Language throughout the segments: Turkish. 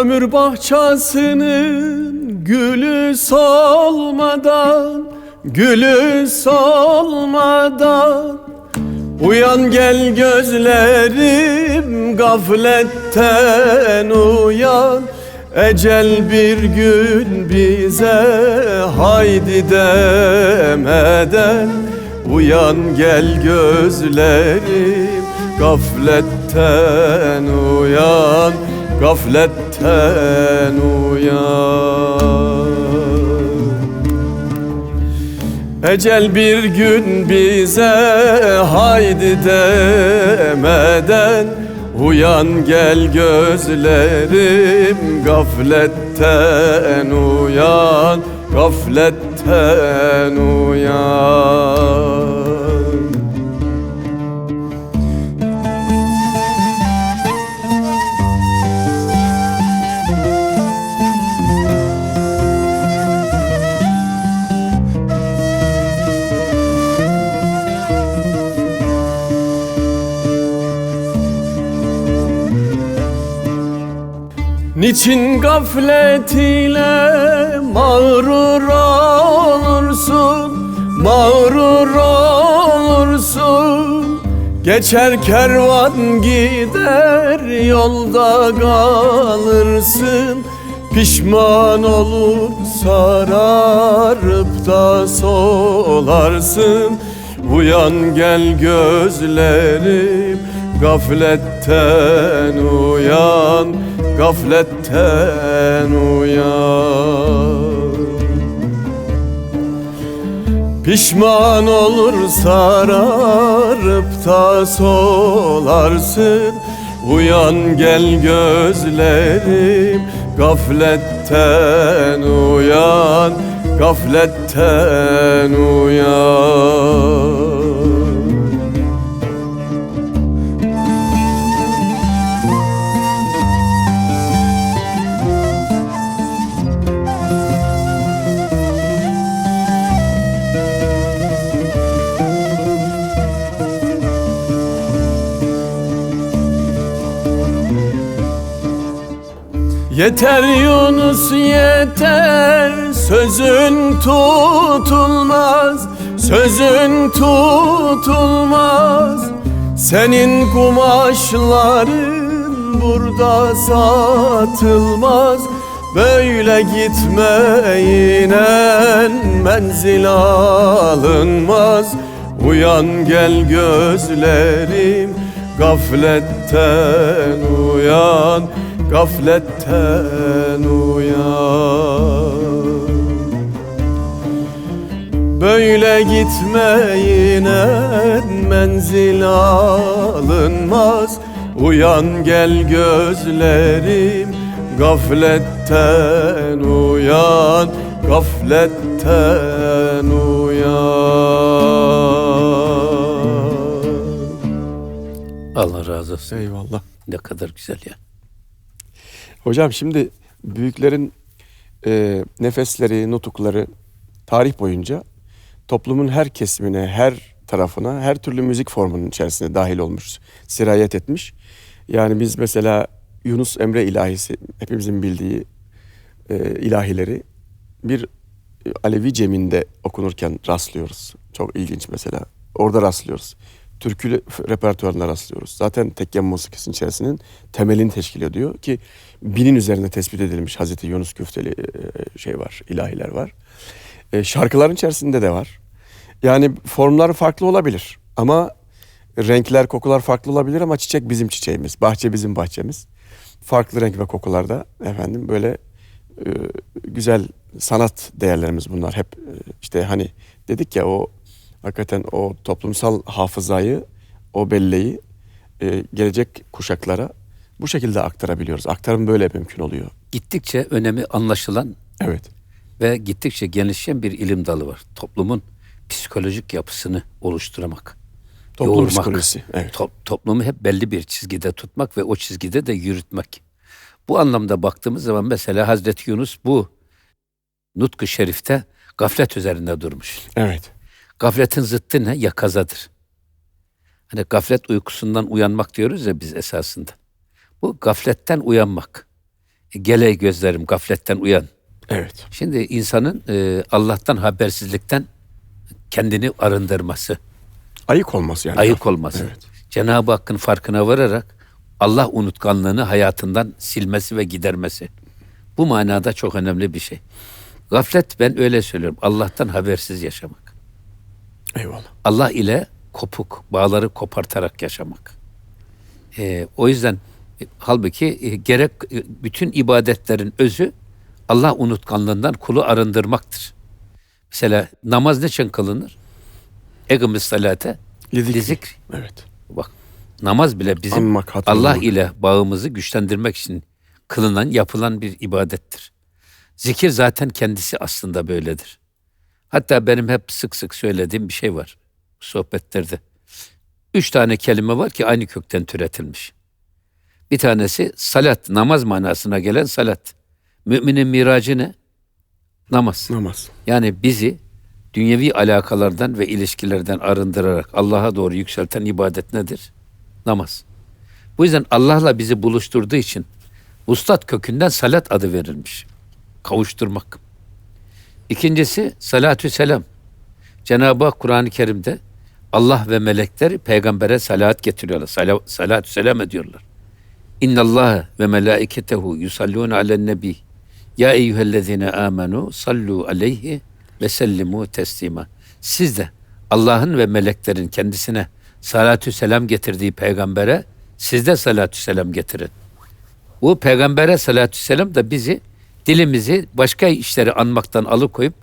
Ömür bahçesinin gülü solmadan Gülü solmadan. Uyan gel gözlerim gafletten uyan. Ecel bir gün bize haydi demeden. Uyan gel gözlerim gafletten uyan Gafletten uyan. Ecel bir gün bize haydi demeden Uyan gel gözlerim gafletten uyan Gafletten uyan Niçin gaflet ile mağrur olursun Mağrur olursun. Geçer kervan gider yolda kalırsın. Pişman olur sararıp da solarsın. Uyan gel gözlerim gafletten uyan Gafletten uyan. Pişman olur sararıp da solarsın. Uyan gel gözlerim Gafletten uyan Gafletten uyan Yeter Yunus yeter. Sözün tutulmaz Sözün tutulmaz. Senin kumaşların burada satılmaz. Böyle gitme inen menzil alınmaz. Uyan gel gözlerim gafletten uyan gafletten uyan Böyle gitme yine menzil alınmaz Uyan gel gözlerim gafletten uyan Gafletten uyan Allah razı olsun. Eyvallah Ne kadar güzel ya. Hocam şimdi büyüklerin e, nefesleri, nutukları tarih boyunca toplumun her kesimine, her tarafına, her türlü müzik formunun içerisine dahil olmuş, sirayet etmiş. Yani biz mesela Yunus Emre ilahisi, hepimizin bildiği e, ilahileri bir Alevi ceminde okunurken rastlıyoruz. Çok ilginç mesela. Orada rastlıyoruz. Türkü repertuarına rastlıyoruz. Zaten tekke musikisinin içerisinin temelini teşkil ediyor ki binin üzerinde tespit edilmiş Hazreti Yunus Güfteli e, şey var, ilahiler var. E, şarkıların içerisinde de var. Yani formlar farklı olabilir ama renkler, kokular farklı olabilir ama çiçek bizim çiçeğimiz, bahçe bizim bahçemiz. Farklı renk ve kokularda efendim böyle e, güzel sanat değerlerimiz bunlar. Hep e, işte hani dedik ya o hakikaten o toplumsal hafızayı, o belleği e, gelecek kuşaklara bu şekilde aktarabiliyoruz. Aktarım böyle mümkün oluyor. Gittikçe önemi anlaşılan Evet. ve gittikçe genişleyen bir ilim dalı var. Toplumun psikolojik yapısını oluşturmak. Toplum yoğurmak. psikolojisi. Evet. To- toplumu hep belli bir çizgide tutmak ve o çizgide de yürütmek. Bu anlamda baktığımız zaman mesela Hazreti Yunus bu Nutku Şerif'te gaflet üzerinde durmuş. Evet. Gafletin zıttı ne? Yakazadır. Hani gaflet uykusundan uyanmak diyoruz ya biz esasında. Bu gafletten uyanmak. Gele gözlerim gafletten uyan. Evet. Şimdi insanın e, Allah'tan habersizlikten kendini arındırması, Ayık olması yani. ayık olması. Evet. Cenab-ı Hakk'ın farkına vararak Allah unutkanlığını hayatından silmesi ve gidermesi. Bu manada çok önemli bir şey. Gaflet ben öyle söylüyorum. Allah'tan habersiz yaşamak. Eyvallah. Allah ile kopuk, bağları kopartarak yaşamak. Ee, o yüzden e, halbuki e, gerek e, bütün ibadetlerin özü Allah unutkanlığından kulu arındırmaktır. Mesela namaz ne için kılınır? Egimiz salate, lizikri. Evet. Bak namaz bile bizim Anmak. Allah ile bağımızı güçlendirmek için kılınan, yapılan bir ibadettir. Zikir zaten kendisi aslında böyledir. Hatta benim hep sık sık söylediğim bir şey var sohbetlerde. Üç tane kelime var ki aynı kökten türetilmiş. Bir tanesi salat, namaz manasına gelen salat. Müminin miracı ne? Namaz. Namaz. Yani bizi dünyevi alakalardan ve ilişkilerden arındırarak Allah'a doğru yükselten ibadet nedir? Namaz. Bu yüzden Allah'la bizi buluşturduğu için ustat kökünden salat adı verilmiş. Kavuşturmak. İkincisi salatü selam. Cenab-ı Hak Kur'an-ı Kerim'de Allah ve melekler peygambere salat getiriyorlar. Sala, salatü selam ediyorlar. İnna Allah ve melaiketehu yusallun alen nebi. Ya eyyühellezine amenu sallu aleyhi ve sellimu teslima. Siz de Allah'ın ve meleklerin kendisine salatü selam getirdiği peygambere siz de salatü selam getirin. Bu peygambere salatü selam da bizi dilimizi başka işleri anmaktan alıkoyup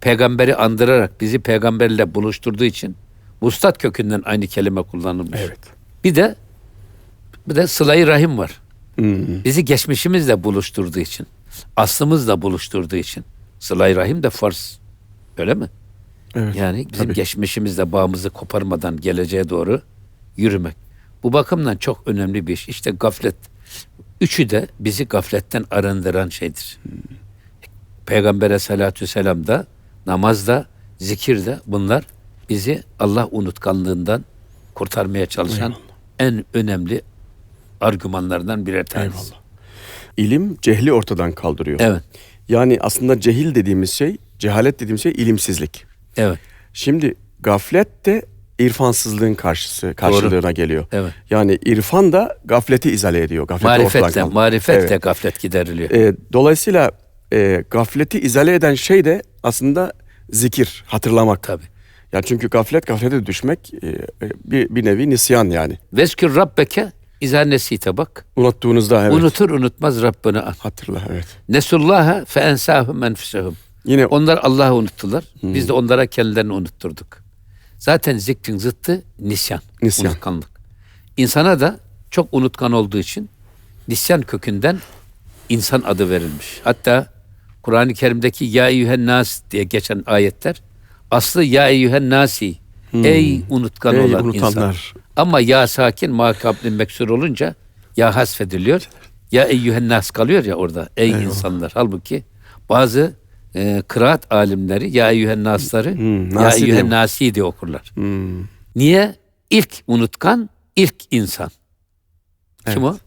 peygamberi andırarak bizi peygamberle buluşturduğu için vuslat kökünden aynı kelime kullanılmış. Evet. Bir de bir de sıla-i rahim var. Hmm. Bizi geçmişimizle buluşturduğu için, aslımızla buluşturduğu için. Sıla-i rahim de farz. Öyle mi? Evet. Yani bizim tabii. geçmişimizle bağımızı koparmadan geleceğe doğru yürümek. Bu bakımdan çok önemli bir iş. İşte gaflet. Üçü de bizi gafletten arındıran şeydir. Peygamber'e salatü selam da, namaz da, zikir de bunlar bizi Allah unutkanlığından kurtarmaya çalışan Eyvallah. en önemli argümanlardan birer tanesi. Eyvallah. İlim cehli ortadan kaldırıyor. Evet, Yani aslında cehil dediğimiz şey, cehalet dediğimiz şey ilimsizlik. evet, Şimdi gaflet de irfansızlığın karşısı karşılığına geliyor. evet. Yani irfan da gafleti izale ediyor. Gafleti Marifetle, marifetle Evet. gaflet gideriliyor. Ee, dolayısıyla e, gafleti izale eden şey de aslında zikir, hatırlamak. Tabii. Ya çünkü gaflet gaflete düşmek e, bir, bir nevi nisyan yani. Vezkür rabbeke izâ nesite bak. Unuttuğunuzda evet. Unutur unutmaz Rabbini an. Hatırla evet. Nesullaha fe ensâhum. Yine Onlar Allah'ı unuttular. Biz de onlara kendilerini unutturduk. Zaten zikrin zıttı nisyan. Nisyan. Unutkanlık. İnsana da çok unutkan olduğu için nisyan kökünden insan adı verilmiş. Hatta Kur'an-ı Kerim'deki ya eyyühen nas diye geçen ayetler aslı ya eyyühen nasi. Ey unutkan Ey olan insan. unutanlar. Ama ya sakin makabli meksur olunca ya hasfediliyor. Ya eyyühen nas kalıyor ya orada. Ey insanlar. Halbuki bazı e, kıraat alimleri ya eyyühen nasları Hmm, ya nasi eyyühen diyor. nasi diye okurlar. Hmm, Niye? İlk unutkan, ilk insan. Kim Evet. o?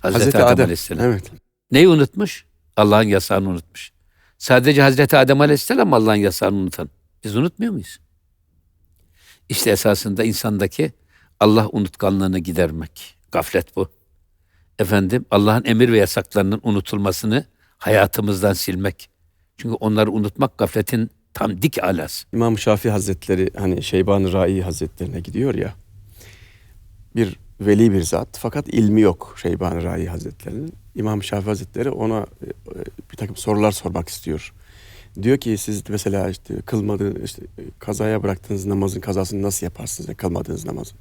Hazreti, Adem, Aleyhisselam. Evet. Neyi unutmuş? Allah'ın yasağını unutmuş. Sadece Hazreti Adem Aleyhisselam Allah'ın yasağını unutan. Biz unutmuyor muyuz? İşte esasında insandaki Allah unutkanlığını gidermek. Gaflet bu. Efendim Allah'ın emir ve yasaklarının unutulmasını hayatımızdan silmek. Çünkü onları unutmak gafletin tam dik alası. İmam Şafii Hazretleri hani Şeyban-ı Rai Hazretlerine gidiyor ya. Bir veli bir zat fakat ilmi yok Şeyban-ı Rai Hazretlerinin. İmam Şafii Hazretleri ona e, e, bir takım sorular sormak istiyor. Diyor ki siz mesela işte kılmadığınız işte e, kazaya bıraktığınız namazın kazasını nasıl yaparsınız ya kılmadığınız namazın?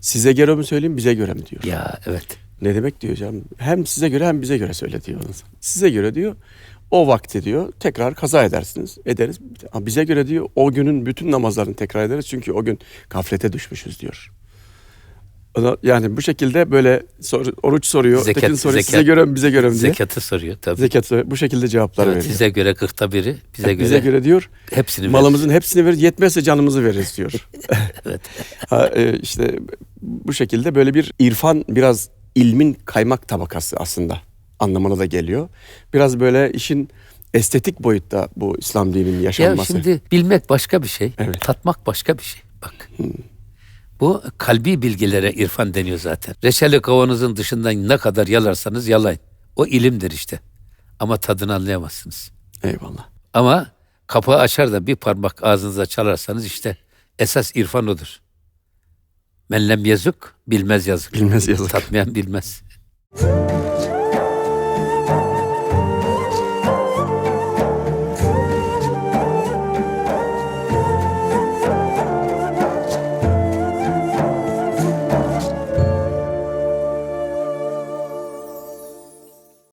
Size göre mi söyleyeyim bize göre mi diyor. Ya evet. Ne demek diyor canım? Hem size göre hem bize göre söyle diyor. Size göre diyor o vakti diyor tekrar kaza edersiniz. Ederiz. Bize göre diyor o günün bütün namazlarını tekrar ederiz. Çünkü o gün gaflete düşmüşüz diyor. Yani bu şekilde böyle sor, oruç soruyor. Zekat- Tekin soruyor zekat- size göre mi bize göre mi diye. Zekatı soruyor tabii. Zekat soruyor. Bu şekilde cevaplar Evet, veriyor. size göre kırkta biri, bize, Yani göre, bize göre diyor hepsini verir. malımızın hepsini veririz yetmezse canımızı veririz diyor. Evet. ha, e, işte bu şekilde böyle bir irfan biraz ilmin kaymak tabakası aslında. Anlamına da geliyor. Biraz böyle işin estetik boyutta bu İslam dininin Ya yaşanması. şimdi bilmek başka bir şey, Evet. tatmak başka bir şey. Bak. Bu kalbi bilgilere irfan deniyor zaten. Reçeli kavanozun dışından ne kadar yalarsanız yalayın. O ilimdir işte. Ama tadını anlayamazsınız. Eyvallah. Ama kapağı açar da bir parmak ağzınıza çalarsanız işte esas irfan odur. Men lem yazık bilmez yazık. Bilmez yazık. Tatmayan bilmez.